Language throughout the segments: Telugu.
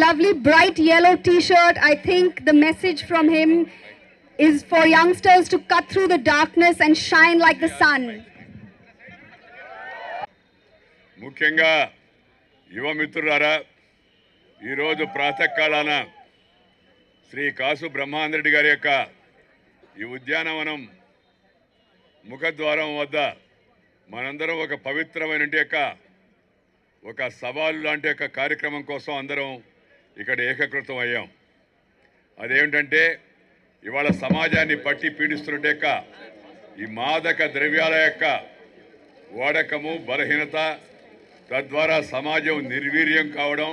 lovely bright yellow t-shirt. I think the message from him is for youngsters to cut through the darkness and shine like the sun. ముఖ్యంగా యువ మిత్రులారా ఈరోజు ప్రాతకాలాన శ్రీ కాసు బ్రహ్మాందరెడ్డి గారి యొక్క ఈ ఉద్యానవనం ముఖద్వారం వద్ద మనందరం ఒక పవిత్రమైన యొక్క ఒక సవాలు లాంటి యొక్క కార్యక్రమం కోసం అందరం ఇక్కడ ఏకకృతం అయ్యాం. అదేమిటంటే ఇవాళ సమాజాన్ని పట్టి పీడిస్తున్నట్టు యొక్క ఈ మాదక ద్రవ్యాల యొక్క వాడకము బలహీనత తద్వారా సమాజం నిర్వీర్యం కావడం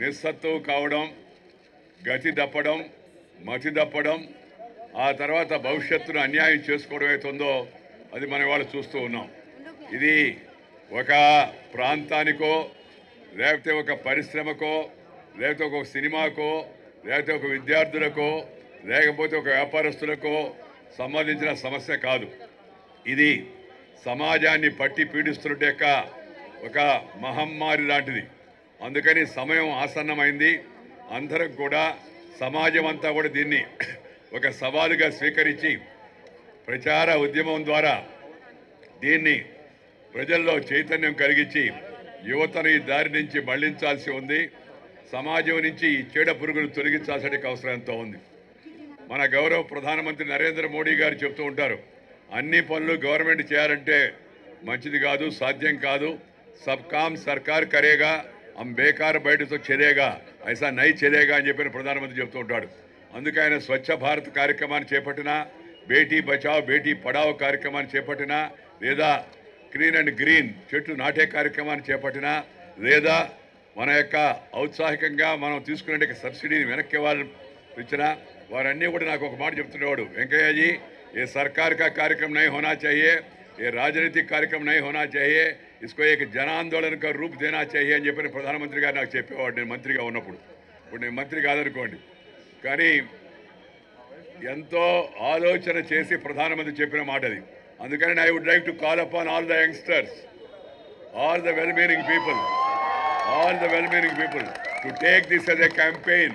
నిస్సత్తువు కావడం గతి దప్పడం మతి దప్పడం ఆ తర్వాత భవిష్యత్తును అన్యాయం చేసుకోవడం అవుతుందో అది మనం వాళ్ళు చూస్తూ ఉన్నాం. ఇది ఒక ప్రాంతానికో లేకపోతే ఒక పరిశ్రమకో లేకపోతే ఒక సినిమాకో లేకపోతే ఒక విద్యార్థులకో లేకపోతే ఒక వ్యాపారస్తులకో సంబంధించిన సమస్య కాదు. ఇది సమాజాన్ని పట్టి పీడిస్తున్నట్టు యొక్క ఒక మహమ్మారి లాంటిది. అందుకని సమయం ఆసన్నమైంది. అందరం కూడా సమాజం అంతా కూడా దీన్ని ఒక సవాలుగా స్వీకరించి ప్రచార ఉద్యమం ద్వారా దీన్ని ప్రజల్లో చైతన్యం కలిగించి యువతను ఈ దారి నుంచి మళ్ళించాల్సి ఉంది. సమాజం నుంచి ఈ చీడ పురుగును తొలగించాల్సిన అవసరం ఎంతో ఉంది. మన గౌరవ ప్రధానమంత్రి నరేంద్ర మోడీ గారు చెప్తూ ఉంటారు అన్ని పనులు గవర్నమెంట్ చేయాలంటే మంచిది కాదు సాధ్యం కాదు. సబ్ కామ్ సర్కార్ కరేగా హమ్ బేకార్ బయటతో చెదేగా ఐసా నై చెదేగా అని చెప్పిన ప్రధానమంత్రి చెప్తూ ఉంటాడు. అందుకే ఆయన స్వచ్ఛ భారత్ కార్యక్రమాన్ని చేపట్టినా బేటీ బచావ్ బేటీ పడావ్ కార్యక్రమాన్ని చేపట్టినా లేదా గ్రీన్ అండ్ గ్రీన్ చెట్టు నాటే కార్యక్రమాన్ని చేపట్టినా లేదా మన యొక్క ఔత్సాహికంగా మనం తీసుకునే సబ్సిడీని వెనక్కి వాళ్ళు ఇచ్చినా వారన్నీ కూడా నాకు ఒక మాట చెప్తున్నవాడు వెంకయ్య जी ये सरकार का कार्यक्रम नहीं होना चाहिए ये राजनीतिक कार्यक्रम नहीं होना चाहिए इसको एक जन आंदोलन का रूप देना चाहिए అని చెప్పిన ప్రధానమంత్రి గారు నాకు చెప్పేవాడు నేను మంత్రిగా ఉన్నప్పుడు ఇప్పుడు నేను మంత్రి కాదనుకోండి కానీ ఎంతో ఆలోచన చేసి ప్రధానమంత్రి చెప్పిన మాట అది అందుకని I would like to call upon all the youngsters all the well meaning people all the well-meaning people to take this as a campaign,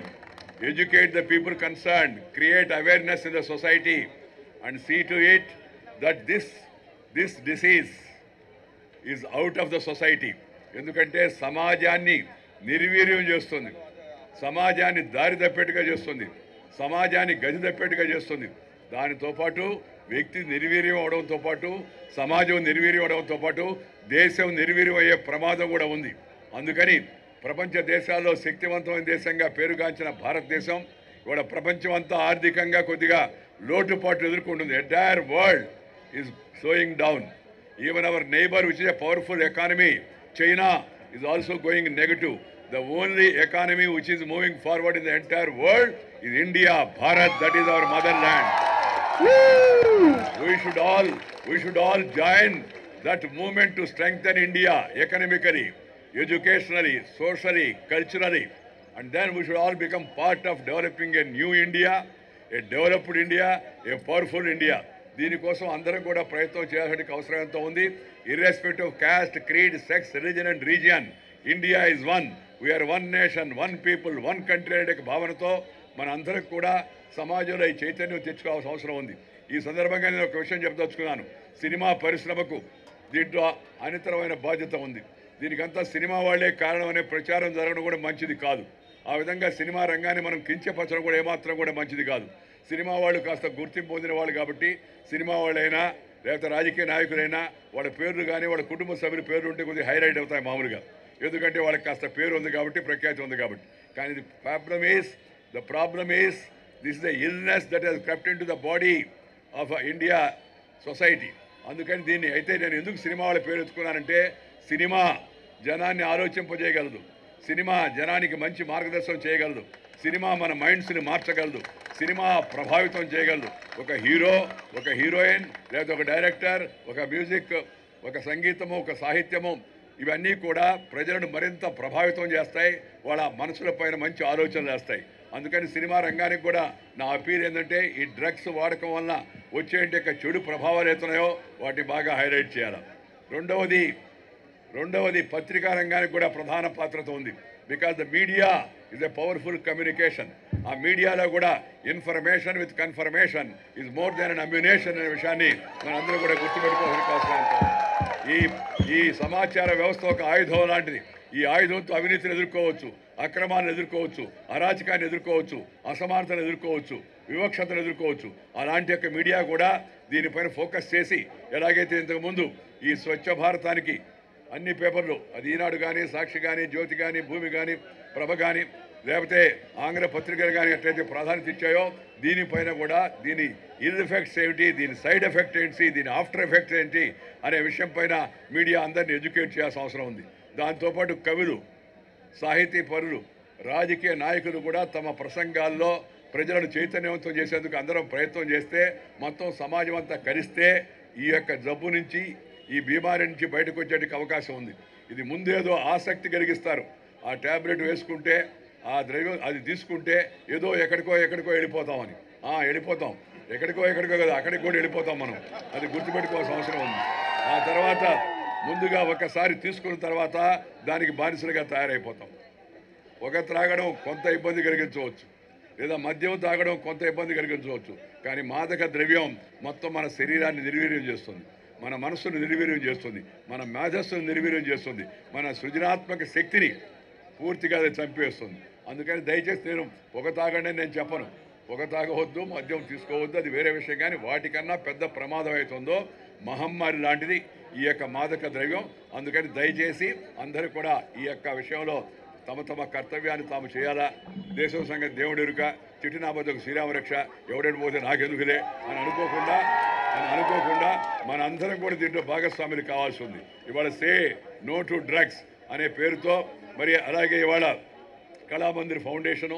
educate the people concerned, create awareness in the society, and see to it that this this disease is out of the society. ఎందుకంటే సమాజాన్ని నిర్వీర్యం చేస్తుంది సమాజాన్ని దారి తప్పేట్టుగా చేస్తుంది సమాజాన్ని గది తప్పేట్టుగా చేస్తుంది దానితో పాటు వ్యక్తి నిర్వీర్యం అవడంతో పాటు సమాజం నిర్వీర్యం అవడంతో పాటు దేశం నిర్వీర్యం అయ్యే ప్రమాదం కూడా ఉంది అందుకని ప్రపంచ దేశాల్లో శక్తివంతమైన దేశంగా పేరుగాంచిన భారతదేశం ఇవాళ ప్రపంచం అంతా ఆర్థికంగా కొద్దిగా లోటుపాట్లు ఎదుర్కొంటుంది. Entire world is slowing down even our neighbour which is a powerful economy China is also going negative the only economy which is moving forward in the entire world is India Bharat that is our motherland we should all we should all join that movement to strengthen India economically, educationally, socially, culturally, and then we should all become part of developing a new India, a developed India, a powerful India. దీనికోసం అందరం కూడా ప్రయత్నం చేయాల్సిన అవసరం ఎంతో ఉంది. Irrespective of creed sex religion and region India is one we are one nation one people one country అనే భావనతో మన అందరం కూడా సమాజంలో ఈ చైతన్యం తెచ్చుకోవాల్సిన అవసరం ఉంది. ఈ సందర్భంగా నేను ఒక విషయం చెప్పదలుచుకున్నాను. సినిమా పరిశ్రమకు దీంట్లో అనితరమైన బాధ్యత ఉంది. దీనికంతా సినిమా వాళ్ళే కారణం అనే ప్రచారం జరగడం కూడా మంచిది కాదు. ఆ విధంగా సినిమా రంగాన్ని మనం కించపరచడం కూడా ఏమాత్రం కూడా మంచిది కాదు. సినిమా వాళ్ళు కాస్త గుర్తింపు పొందిన వాళ్ళు కాబట్టి సినిమా వాళ్ళైనా లేకపోతే రాజకీయ నాయకులైనా వాళ్ళ పేర్లు కానీ వాళ్ళ కుటుంబ సభ్యుల పేర్లు ఉంటే కొద్దిగా హైలైట్ అవుతాయి మామూలుగా. ఎందుకంటే వాళ్ళకి కాస్త పేరు ఉంది కాబట్టి ప్రఖ్యాతి ఉంది కాబట్టి. కానీ the problem is the problem is this the illness that has crept in to the body of India society అందుకని దీన్ని అయితే నేను ఎందుకు సినిమా వాళ్ళ పేరు ఎత్తుకున్నానంటే సినిమా జనాన్ని ఆలోచింపజేయగలదు. సినిమా జనానికి మంచి మార్గదర్శనం చేయగలదు. సినిమా మన మైండ్స్ని మార్చగలదు. సినిమా ప్రభావితం చేయగలదు. ఒక హీరో ఒక హీరోయిన్ లేదా ఒక డైరెక్టర్ ఒక మ్యూజిక్ ఒక సంగీతము ఒక సాహిత్యము ఇవన్నీ కూడా ప్రజలను మరింత ప్రభావితం చేస్తాయి. వాళ్ళ మనసుల పైన మంచి ఆలోచనలు వేస్తాయి. అందుకని సినిమా రంగానికి కూడా నా అపీల్ ఏంటంటే ఈ డ్రగ్స్ వాడకం వల్ల వచ్చేటి యొక్క చెడు ప్రభావాలు అవుతున్నాయో వాటిని బాగా హైలైట్ చేయాలి. రెండవది రెండవది పత్రికా రంగానికి కూడా ప్రధాన పాత్రత ఉంది. Because the media is a powerful communication ఆ మీడియాలో కూడా information with confirmation is more than an ammunition అనే విషయాన్ని మనందరూ కూడా గుర్తుపెట్టుకోవాల్సిన అవసరం ఈ ఈ సమాచార వ్యవస్థ ఒక ఆయుధం లాంటిది. ఈ ఆయుధంతో అవినీతిని ఎదుర్కోవచ్చు అక్రమాలను ఎదుర్కోవచ్చు అరాచకాన్ని ఎదుర్కోవచ్చు అసమానతను ఎదుర్కోవచ్చు వివక్షతను ఎదుర్కోవచ్చు. అలాంటి యొక్క మీడియా కూడా దీనిపైన ఫోకస్ చేసి ఎలాగైతే ఇంతకుముందు ఈ స్వచ్ఛ భారతానికి అన్ని పేపర్లు. అది ఈనాడు కానీ సాక్షి కానీ జ్యోతి కానీ భూమి కానీ ప్రభ కానీ లేకపోతే ఆంగ్ల పత్రికలు కానీ ఎట్లయితే ప్రాధాన్యత ఇచ్చాయో దీనిపైన కూడా దీని ఇల్ ఎఫెక్ట్స్ ఏమిటి దీని సైడ్ ఎఫెక్ట్ ఏంటి దీని ఆఫ్టర్ ఎఫెక్ట్స్ ఏంటి అనే విషయం పైన మీడియా అందరిని ఎడ్యుకేట్ చేయాల్సిన అవసరం ఉంది. దాంతోపాటు కవులు సాహితీ పరులు రాజకీయ నాయకులు కూడా తమ ప్రసంగాల్లో ప్రజలను చైతన్యవంతం చేసేందుకు అందరం ప్రయత్నం చేస్తే మొత్తం సమాజం అంతా కలిస్తే ఈ యొక్క జబ్బు నుంచి ఈ బీమారి నుంచి బయటకు వచ్చేటికి అవకాశం ఉంది. ఇది ముందేదో ఆసక్తి కలిగిస్తారు. ఆ ట్యాబ్లెట్ వేసుకుంటే ఆ ద్రవ్యం అది తీసుకుంటే ఏదో ఎక్కడికో ఎక్కడికో వెళ్ళిపోతామని ఆ వెళ్ళిపోతాం. ఎక్కడికో ఎక్కడికో కదా అక్కడికి కూడా వెళ్ళిపోతాం మనం. అది గుర్తుపెట్టుకోవాల్సిన అవసరం ఉంది. ఆ తర్వాత ముందుగా ఒకసారి తీసుకున్న తర్వాత దానికి బానిసలుగా తయారైపోతాం. ఒక త్రాగడం కొంత ఇబ్బంది కలిగించవచ్చు. లేదా మద్యం తాగడం కొంత ఇబ్బంది కలిగించవచ్చు. కానీ మాదక ద్రవ్యం మొత్తం మన శరీరాన్ని నిర్వీర్యం చేస్తుంది. మన మనస్సును నిర్వీర్యం చేస్తుంది. మన మేధస్సును నిర్వీర్యం చేస్తుంది. మన సృజనాత్మక శక్తిని పూర్తిగా అది చంపేస్తుంది. అందుకని దయచేసి నేను పొగ తాగండి నేను చెప్పను. పొగ తాగవద్దు మద్యం తీసుకోవద్దు అది వేరే విషయం కానీ వాటికన్నా పెద్ద ప్రమాదం అవుతుందో మహమ్మారి లాంటిది ఈ యొక్క మాదక ద్రవ్యం. అందుకని దయచేసి అందరూ కూడా ఈ యొక్క విషయంలో తమ తమ కర్తవ్యాన్ని తాము చేయాలా? దేశం సంగతి దేవుడు ఎరుక చిట్టినాబద్దకు శ్రీరామరక్ష ఎవడెడు పోతే నాకెందుకులే అని అనుకోకుండా అని అనుకోకుండా మన అందరం కూడా దీంట్లో భాగస్వాములు కావాల్సి ఉంది. ఇవాళ సే నో టు డ్రగ్స్ అనే పేరుతో మరి అలాగే ఇవాళ కళామందిర్ ఫౌండేషను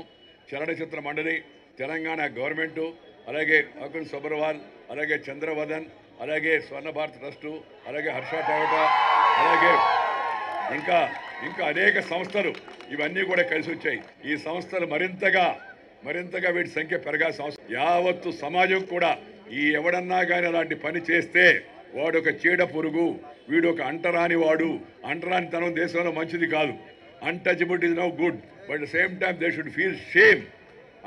చలనచిత్ర మండలి తెలంగాణ గవర్నమెంటు అలాగే అకుల్ సబర్వాల్ అలాగే చంద్రవదన్ అలాగే స్వర్ణ భారత్ ట్రస్టు అలాగే హర్ష టయోటా అలాగే ఇంకా ఇంకా అనేక సంస్థలు ఇవన్నీ కూడా కలిసి వచ్చాయి. ఈ సంస్థలు మరింతగా మరింతగా వీటి సంఖ్య పెరగాల్సిన అవసరం. యావత్తు సమాజం కూడా ఈ ఎవడన్నా కానీ అలాంటి పని చేస్తే వాడు ఒక చీడ పురుగు వీడు ఒక అంటరాని వాడు అంటరానితనం దేశంలో మంచిది కాదు. Untouchability is now good but same time they should feel shame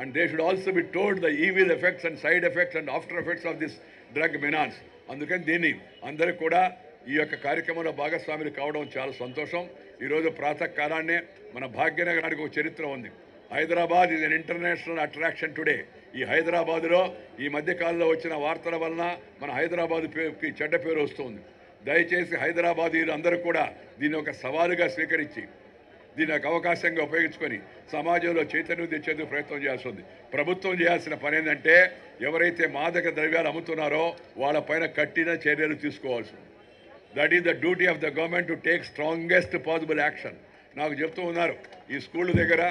and they should also be told the evil effects and side effects and after effects of this drug menace అందుకని దీన్ని అందరికి కూడా ఈ యొక్క కార్యక్రమంలో భాగస్వాములు కావడం చాలా సంతోషం. ఈరోజు ప్రాతకాలాన్నే మన భాగ్యనగరానికి ఒక చరిత్ర ఉంది. Hyderabad is an international attraction today ఈ హైదరాబాదులో ఈ మధ్యకాలంలో వచ్చిన వార్తల వలన మన హైదరాబాద్ పేరుకి చెడ్డ పేరు వస్తుంది. దయచేసి హైదరాబాదీలు అందరూ కూడా దీన్ని ఒక సవాలుగా స్వీకరించి దీని ఒక అవకాశంగా ఉపయోగించుకొని సమాజంలో చైతన్యం తెచ్చేందుకు ప్రయత్నం చేయాల్సి ఉంది. ప్రభుత్వం చేయాల్సిన పని ఏంటంటే ఎవరైతే మాదక ద్రవ్యాలు అమ్ముతున్నారో వాళ్ళపైన కఠిన చర్యలు తీసుకోవాల్సి ఉంది. That is the duty of the government to take strongest possible action నాకు చెప్తూ ఉన్నారు ఈ స్కూల్ దగ్గర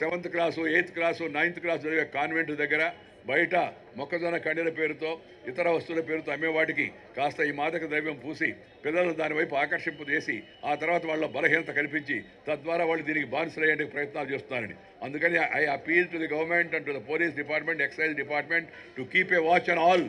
seventh class eighth class ninth class చదివే కాన్వెంట్ దగ్గర బయట మొక్కజొన్న కండెల పేరుతో ఇతర వస్తువుల పేరుతో అమ్మేవాటికి కాస్త ఈ మాదక ద్రవ్యం పూసి పిల్లలను దాని వైపు ఆకర్షింపు చేసి ఆ తర్వాత వాళ్ళ బలహీనత కల్పించి తద్వారా వాళ్ళు దీనికి బానిసలయ్యేందుకు ప్రయత్నాలు చేస్తున్నారని. అందుకని I appeal to the government and to the police department excise department to keep a watch on all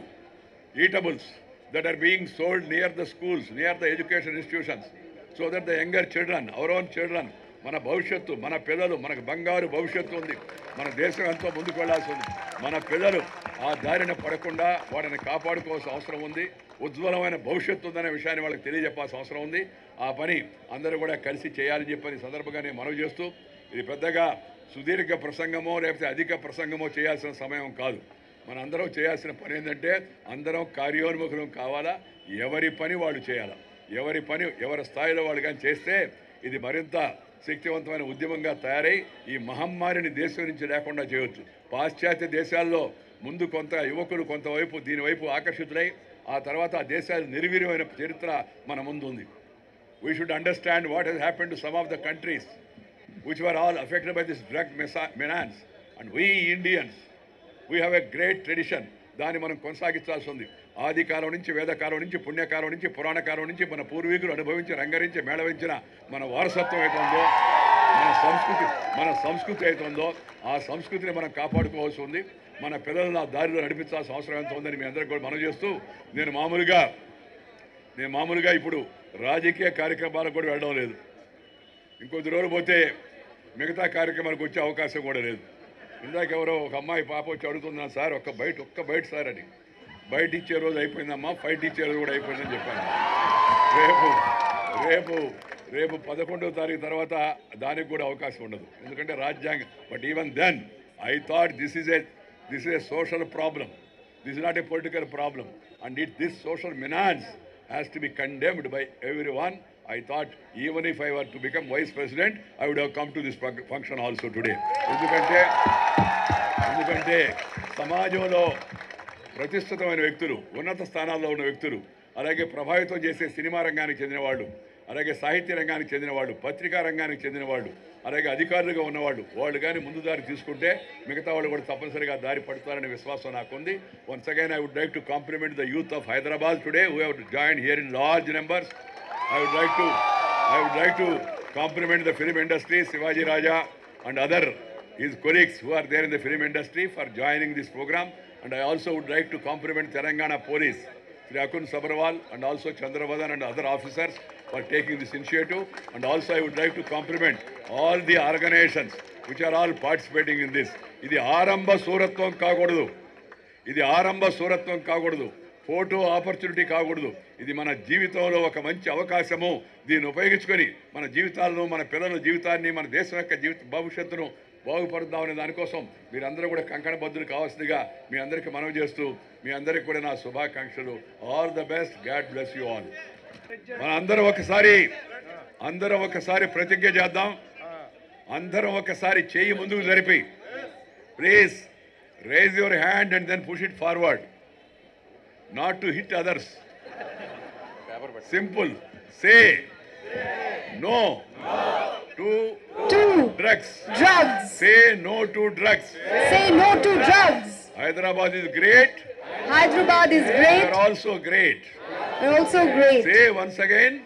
eatables that are being sold near the schools near the education institutions so that the younger children, our own children, మన భవిష్యత్తు మన పిల్లలు మనకు బంగారు భవిష్యత్తు ఉంది. మన దేశం ఎంతో ముందుకు వెళ్ళాల్సి ఉంది. మన పిల్లలు ఆ దారిన పడకుండా వాడిని కాపాడుకోవాల్సిన అవసరం ఉంది. ఉజ్వలమైన భవిష్యత్తు ఉందనే విషయాన్ని వాళ్ళకి తెలియజెప్పాల్సిన అవసరం ఉంది. ఆ పని అందరూ కూడా కలిసి చేయాలని చెప్పని సందర్భంగా నేను మనవి చేస్తూ ఇది పెద్దగా సుదీర్ఘ ప్రసంగమో లేకపోతే అధిక ప్రసంగమో చేయాల్సిన సమయం కాదు. మనందరం చేయాల్సిన పని ఏంటంటే అందరం కార్యోన్ముఖులం కావాలా? ఎవరి పని వాళ్ళు చేయాలా? ఎవరి పని ఎవరి స్థాయిలో వాళ్ళు కానీ చేస్తే ఇది మరింత శక్తివంతమైన ఉద్యమంగా తయారై ఈ మహమ్మారిని దేశం నుంచి లేకుండా చేయవచ్చు పాశ్చాత్య దేశాల్లో ముందు కొంత యువకులు కొంతవైపు దీనివైపు ఆకర్షితులై ఆ తర్వాత ఆ దేశాలు నిర్వీర్యమైన చరిత్ర మన ముందు ఉంది we should understand what has happen to some of the countries which were all affected by this drug menace and we Indians we have a great tradition దాన్ని మనం కొనసాగించాల్సి ఉంది ఆదికాలం నుంచి వేదకాలం నుంచి పుణ్యకాలం నుంచి పురాణకాలం నుంచి మన పూర్వీకులు అనుభవించి రంగరించి మేళవించిన మన వారసత్వం అవుతుందో మన సంస్కృతి మన సంస్కృతి అవుతుందో ఆ సంస్కృతిని మనం కాపాడుకోవాల్సి ఉంది. మన పిల్లలను ఆ దారిలో నడిపించాల్సిన అవసరం ఎంత ఉందని మీ అందరికీ కూడా మనం చేస్తూ నేను మామూలుగా నేను మామూలుగా ఇప్పుడు రాజకీయ కార్యక్రమాలకు కూడా వెళ్ళడం లేదు. ఇంకొద్ది రోజులు పోతే మిగతా కార్యక్రమాలకు వచ్చే అవకాశం కూడా లేదు. ఇందాక ఎవరో ఒక అమ్మాయి పాప వచ్చి అడుగుతున్నాను సార్ ఒక్క బయట ఒక్క బయట సార్ అని. బయట ఇచ్చే రోజు అయిపోయిందమ్మా ఫైట్ ఇచ్చే రోజు కూడా అయిపోయిందని చెప్పాను. రేపు రేపు రేపు పదకొండవ తారీఖు తర్వాత దానికి కూడా అవకాశం ఉండదు. ఎందుకంటే రాజ్యాంగం but even then I thought this is a this is a social problem this not a political problem and it this social menace has to be condemned by every one I thought even if I were to become vice president I would have come to this function also today ఎందుకంటే ఎందుకంటే సమాజంలో ప్రతిష్ఠితమైన వ్యక్తులు ఉన్నత స్థానాల్లో ఉన్న వ్యక్తులు అలాగే ప్రభావితం చేసే సినిమా రంగానికి చెందిన వాళ్ళు అలాగే సాహిత్య రంగానికి చెందిన వాళ్ళు పత్రికా రంగానికి చెందిన వాళ్ళు అలాగే అధికారులుగా ఉన్నవాళ్ళు వాళ్ళు కానీ ముందు దారి తీసుకుంటే మిగతా వాళ్ళు కూడా తప్పనిసరిగా దారి పడతారనే విశ్వాసం నాకుంది. Once again I would like to compliment the youth of Hyderabad today who have join here in large numbers I would like to I would like to compliment the film industry, Sivaji Raja and other his colleagues who are there in the film industry for joining this program. And I also would like to compliment Telangana Police, Sri Akun Sabharwal and also Chandravadan and other officers for taking this initiative. And also I would like to compliment all the organizations which are all participating in this. ఇది ఆరంభ సూరత్వం కాకూడదు ఇది ఆరంభ సూరత్వం కాకూడదు ఫోటో ఆపర్చునిటీ కాకూడదు. ఇది మన జీవితంలో ఒక మంచి అవకాశము. దీన్ని ఉపయోగించుకొని మన జీవితాలను మన పిల్లల జీవితాన్ని మన దేశం యొక్క జీవిత భవిష్యత్తును బాగుపడుద్దామనే దానికోసం మీరందరూ కూడా కంకణబద్దులు కావాల్సిందిగా మీ అందరికీ మనవి చేస్తూ మీ అందరికీ కూడా నా శుభాకాంక్షలు. All the best God bless you all మన అందరూ ఒకసారి అందరం ఒకసారి ప్రతిజ్ఞ చేద్దాం. అందరం ఒకసారి చేయి ముందుకు జరిపి. Please raise your hand and then push it forward not to hit others. Simple. Say no, no. to drugs. Drugs. Say no to drugs. Say no to drugs. Hyderabad is great. Hyderabad is great. They are also great. They are also great. Say once again.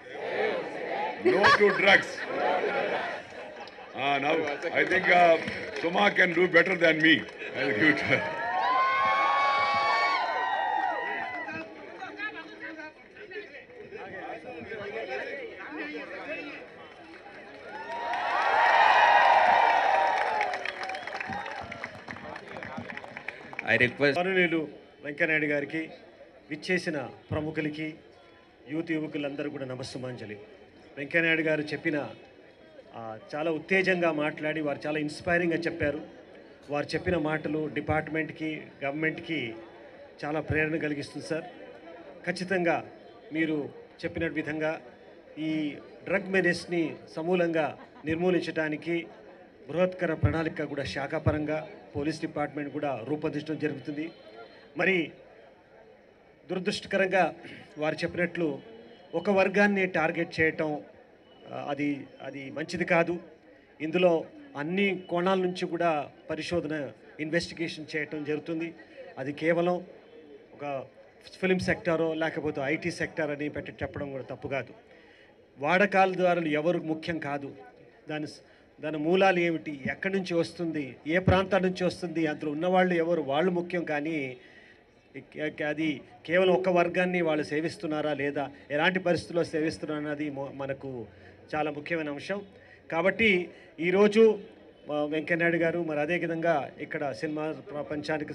No to drugs. Ah, now I think uh, Suma can do better than me. I'll give it request Venkaiah Naidu గారికి విచ్చేసిన ప్రముఖులకి యూత్ యువకులందరూ కూడా నమస్సుమాంజలి. వెంకయ్యనాయుడు గారు చెప్పిన చాలా ఉత్తేజంగా మాట్లాడి వారు చాలా ఇన్స్పైరింగ్గా చెప్పారు. వారు చెప్పిన మాటలు డిపార్ట్మెంట్కి గవర్నమెంట్కి చాలా ప్రేరణ కలిగిస్తుంది సార్. ఖచ్చితంగా మీరు చెప్పిన విధంగా ఈ డ్రగ్ మెనేస్ని సమూలంగా నిర్మూలించడానికి బృహత్కర ప్రణాళిక కూడా శాఖాపరంగా పోలీస్ డిపార్ట్మెంట్ కూడా రూపొందించడం జరుగుతుంది. మరి దురదృష్టకరంగా వారు చెప్పినట్లు ఒక వర్గాన్ని టార్గెట్ చేయటం అది అది మంచిది కాదు. ఇందులో అన్ని కోణాల నుంచి కూడా పరిశోధన ఇన్వెస్టిగేషన్ చేయటం జరుగుతుంది. అది కేవలం ఒక ఫిలిం సెక్టారో లేకపోతే ఐటీ సెక్టార్ అని పెట్టి చెప్పడం కూడా తప్పు కాదు. వాడకాల ద్వారా ఎవరు ముఖ్యం కాదు. దాని దాని మూలాలు ఏమిటి? ఎక్కడి నుంచి వస్తుంది? ఏ ప్రాంతాల నుంచి వస్తుంది? అందులో ఉన్నవాళ్ళు ఎవరు? వాళ్ళు ముఖ్యం కానీ అది కేవలం ఒక వర్గాన్ని వాళ్ళు సేవిస్తున్నారా లేదా? ఎలాంటి పరిస్థితుల్లో సేవిస్తున్నారా అన్నది మనకు చాలా ముఖ్యమైన అంశం. కాబట్టి ఈరోజు వెంకయ్యనాయుడు గారు మరి అదేవిధంగా ఇక్కడ సినిమా ప్రపంచానికి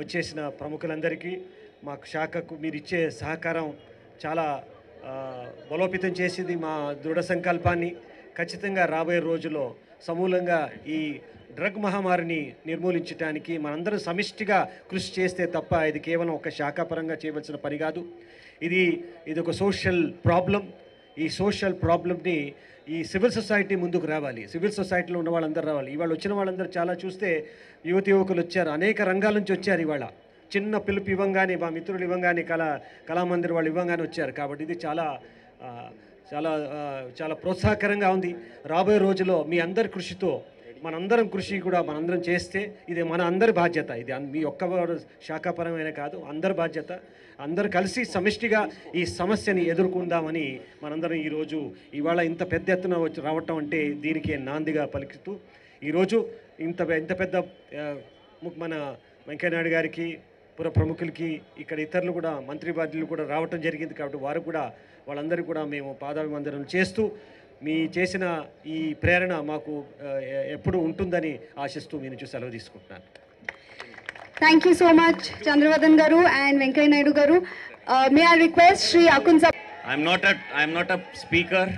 వచ్చేసిన ప్రముఖులందరికీ మాకు శాఖకు మీరు ఇచ్చే సహకారం చాలా బలోపేతం చేసింది మా దృఢ సంకల్పాన్ని. ఖచ్చితంగా రాబోయే రోజుల్లో సమూలంగా ఈ డ్రగ్ మహమ్మారిని నిర్మూలించడానికి మనందరం సమిష్టిగా కృషి చేస్తే తప్ప ఇది కేవలం ఒక శాఖాపరంగా చేయవలసిన పని కాదు. ఇది ఇది ఒక సోషల్ ప్రాబ్లం. ఈ సోషల్ ప్రాబ్లమ్ని ఈ సివిల్ సొసైటీ ముందుకు రావాలి. సివిల్ సొసైటీలో ఉన్న వాళ్ళందరూ రావాలి. ఇవాళ వచ్చిన వాళ్ళందరూ చాలా చూస్తే యువతి యువకులు వచ్చారు. అనేక రంగాల నుంచి వచ్చారు ఇవాళ. చిన్న పిలుపు ఇవ్వంగానే మా మిత్రులు ఇవ్వంగానే కళా కళామందిర్ వాళ్ళు ఇవ్వంగానే వచ్చారు. కాబట్టి ఇది చాలా చాలా చాలా ప్రోత్సాహకరంగా ఉంది. రాబోయే రోజుల్లో మీ అందరి కృషితో మనందరం కృషి కూడా మనందరం చేస్తే ఇది మన అందరి బాధ్యత. ఇది మీ ఒక్క శాఖాపరమైన కాదు అందరి బాధ్యత. అందరు కలిసి సమిష్టిగా ఈ సమస్యని ఎదుర్కొందామని మనందరం ఈరోజు ఇవాళ ఇంత పెద్ద ఎత్తున వచ్చి రావటం అంటే దీనికి నాందిగా పలుకుతూ ఈరోజు ఇంత ఇంత పెద్ద మన వెంకయ్యనాయుడు గారికి పుర ప్రముఖులకి ఇక్కడ ఇతరులు కూడా మంత్రి బాధ్యులు కూడా రావటం జరిగింది కాబట్టి వారు కూడా వాళ్ళందరూ కూడా మేము పాదాభివందనం చేస్తూ మీ చేసిన ఈ ప్రేరణ మాకు ఎప్పుడు ఉంటుందని ఆశిస్తూ మీ చూసి సెలవు తీసుకుంటున్నాను. Thank you so much Chandravadan garu and Venkaiah Naidu garu may I request Shri Akun sir I'm not I'm not a speaker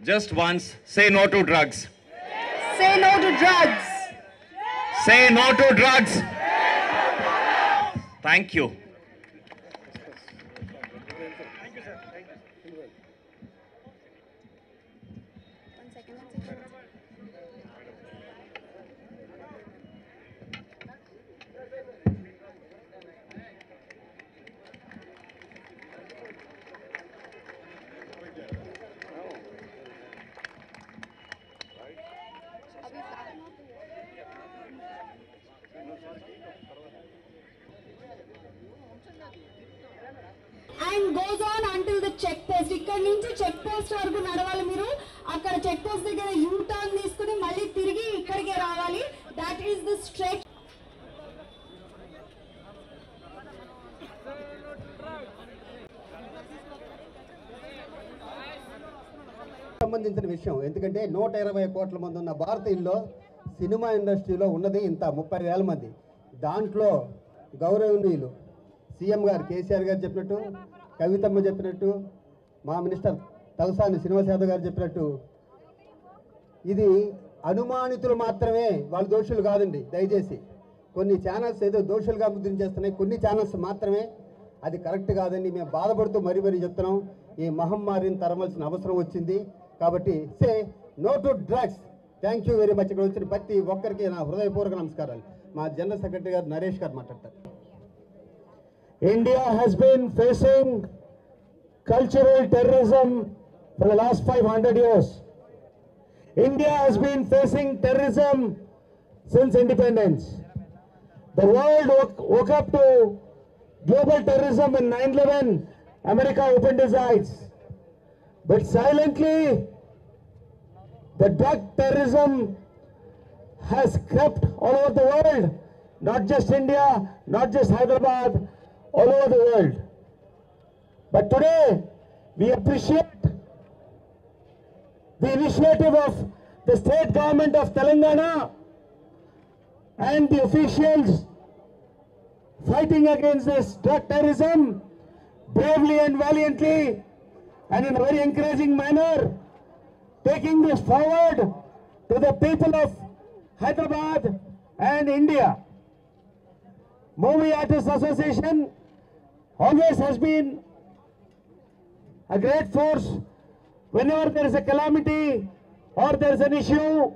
just once say no to drugs say no to drugs say no to drugs thank you post వరకు నడవాలి మీరు. అక్కడ చెక్ పోస్ట్ దగ్గర యూ టర్న్ తీసుకుని మళ్ళీ తిరిగి ఇక్కడికే రావాలి. దాట్ ఈస్ ది స్ట్రెచ్ సంబంధించిన విషయం ఎందుకంటే నూట ఇరవై కోట్ల మంది ఉన్న భారతీయుల్లో సినిమా ఇండస్ట్రీలో ఉన్నది ఇంత ముప్పై వేల మంది. దాంట్లో గౌరవనీయులు సీఎం గారు కేసీఆర్ గారు చెప్పినట్టు కవితమ్మ చెప్పినట్టు మా మినిస్టర్ తలసాని శ్రీనివాస్ యాదవ్ గారు చెప్పినట్టు ఇది అనుమానితులు మాత్రమే వాళ్ళు దోషులు కాదండి దయచేసి. కొన్ని ఛానల్స్ ఏదో దోషులుగా ముద్రించేస్తున్నాయి కొన్ని ఛానల్స్ మాత్రమే అది కరెక్ట్ కాదండి. మేము బాధపడుతూ మరీ మరీ చెప్తున్నాం ఈ మహమ్మారిని తరవలసిన అవసరం వచ్చింది. కాబట్టి say no to drugs. Thank you very much ఇక్కడ వచ్చిన ప్రతి ఒక్కరికి నా హృదయపూర్వక నమస్కారాలు. మా జనరల్ సెక్రటరీ గారు నరేష్ గారు మాట్లాడతారు. India has been facing cultural terrorism for the last 500 years. India has been facing terrorism since independence. The world woke, woke up to global terrorism in 9-11. America opened its eyes. But silently, the drug terrorism has crept all over the world, not just India, not just Hyderabad, all over the world. But today, we appreciate the initiative of the state government of Telangana and the officials fighting against this drug terrorism bravely and valiantly and in a very encouraging manner, taking this forward to the people of Hyderabad and India. Movie Artists Association always has been a great force whenever there is a calamity or there is an issue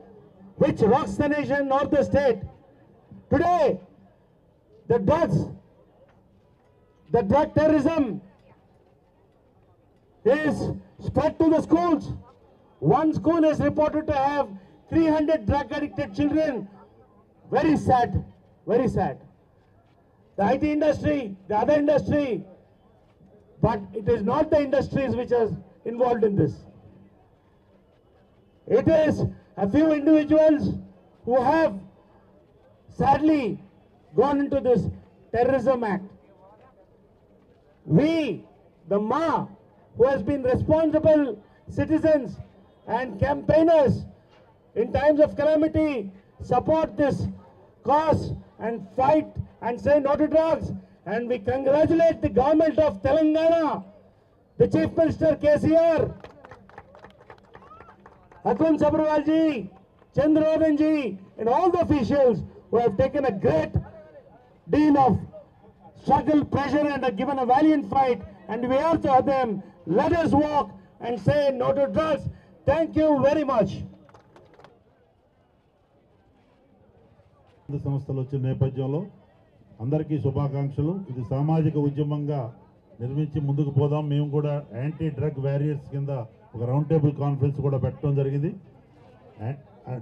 which rocks the nation or the state. Today, the drugs, the drug terrorism is spread to the schools. One school is reported to have 300 drug addicted children. Very sad, very sad. The IT industry, the other industry, but it is not the industries which are involved in this. It is a few individuals who have sadly gone into this terrorism act. We, the Ma, who has been responsible citizens and campaigners in times of calamity, support this cause and fight and say no to drugs. And we congratulate the government of Telangana, the Chief Minister KCR, Akun Sabrawalji, Chandravanji, and all the officials who have taken a great deal of struggle, pressure, and have given a valiant fight. And we also them, let us walk and say no to drugs. Thank you very much. వివిధ సంస్థలు వచ్చిన నేపథ్యంలో అందరికీ శుభాకాంక్షలు ఇది సామాజిక ఉద్యమంగా నిర్మించి ముందుకు పోదాం మేము కూడా యాంటీ డ్రగ్ వ్యారియర్స్ కింద ఒక రౌండ్ టేబుల్ కాన్ఫరెన్స్ కూడా పెట్టడం జరిగింది.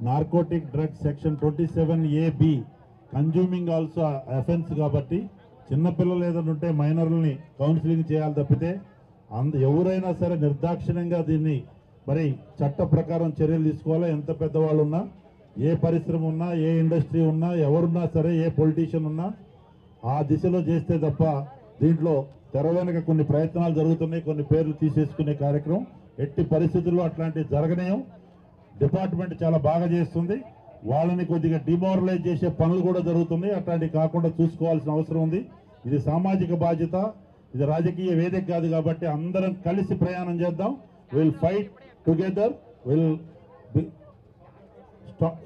Narcotic drugs section twenty seven AB consuming also offence కాబట్టి చిన్నపిల్లలు ఏదైనా ఉంటే మైనర్లని కౌన్సిలింగ్ చేయాలి తప్పితే అంద ఎవరైనా సరే నిర్దాక్షిణ్యంగా దీన్ని మరి చట్ట ప్రకారం చర్యలు తీసుకోవాలా? ఎంత పెద్దవాళ్ళు ఉన్నా ఏ పరిశ్రమ ఉన్నా ఏ ఇండస్ట్రీ ఉన్నా ఎవరున్నా సరే ఏ పొలిటీషియన్ ఉన్నా ఆ దిశలో చేస్తే తప్ప దీంట్లో తెర వెనుక కొన్ని ప్రయత్నాలు జరుగుతున్నాయి కొన్ని పేర్లు తీసేసుకునే కార్యక్రమం ఎట్టి పరిస్థితుల్లో అట్లాంటివి జరగనేయం డిపార్ట్మెంట్ చాలా బాగా చేస్తుంది. వాళ్ళని కొద్దిగా డిమారలైజ్ చేసే పనులు కూడా జరుగుతున్నాయి. అట్లాంటివి కాకుండా చూసుకోవాల్సిన అవసరం ఉంది. ఇది సామాజిక బాధ్యత. ఇది రాజకీయ వేదిక కాదు కాబట్టి అందరం కలిసి ప్రయాణం చేద్దాం. Will fight together will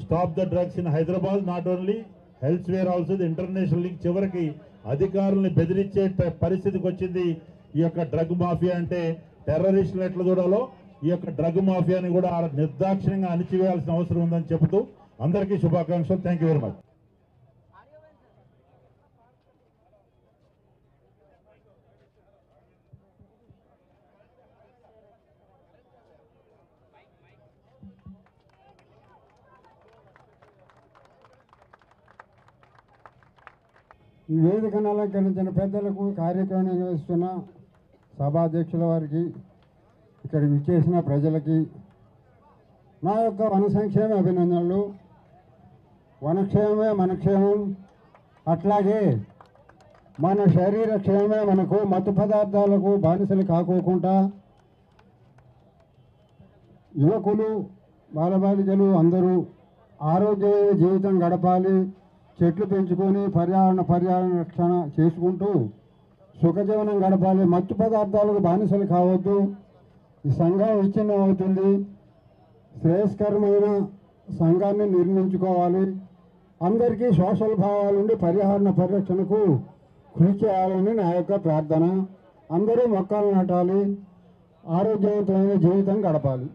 stop the drugs in Hyderabad not only health where also international league చివరికి అధికారుల్ని బెదిరించే పరిస్థితికి వచ్చింది. ఈ యొక్క డ్రగ్ మాఫియా అంటే టెర్రరిస్టులు ఎట్లా చూడాలో ఈ యొక్క డ్రగ్ మాఫియాని కూడా నిర్దాక్షిణ్యంగా అణిచివేయాల్సిన అవసరం ఉందని చెబుతూ అందరికీ శుభాకాంక్షలు. థ్యాంక్ యూ వెరీ మచ్ ఈ వేదికను అలంకరించిన పెద్దలకు కార్యక్రమం నిర్వహిస్తున్న సభాధ్యక్షుల వారికి ఇక్కడ విచ్చేసిన ప్రజలకి నా యొక్క వన సంక్షేమ అభినందనలు. వనక్షేమమే మన క్షేమం అట్లాగే మన శరీర క్షేమమే మనకు మత్తు పదార్థాలకు బానిసలు కాకోకుండా యువకులు బాలబాలికలు అందరూ ఆరోగ్యమైన జీవితం గడపాలి చెట్లు పెంచుకొని పర్యావరణ పర్యావరణ రక్షణ చేసుకుంటూ సుఖజీవనం గడపాలి. మత్తు పదార్థాలకు బానిసలు కావద్దు. ఈ సంఘం విచ్ఛిన్నం అవుతుంది. శ్రేయస్కరమైన సంఘాన్ని నిర్మించుకోవాలి. అందరికీ సోషల్ భావాలుండి పర్యావరణ పరిరక్షణకు కృషి చేయాలని నా యొక్క ప్రార్థన. అందరూ మొక్కలు నాటాలి. ఆరోగ్యవంతమైన జీవితం గడపాలి.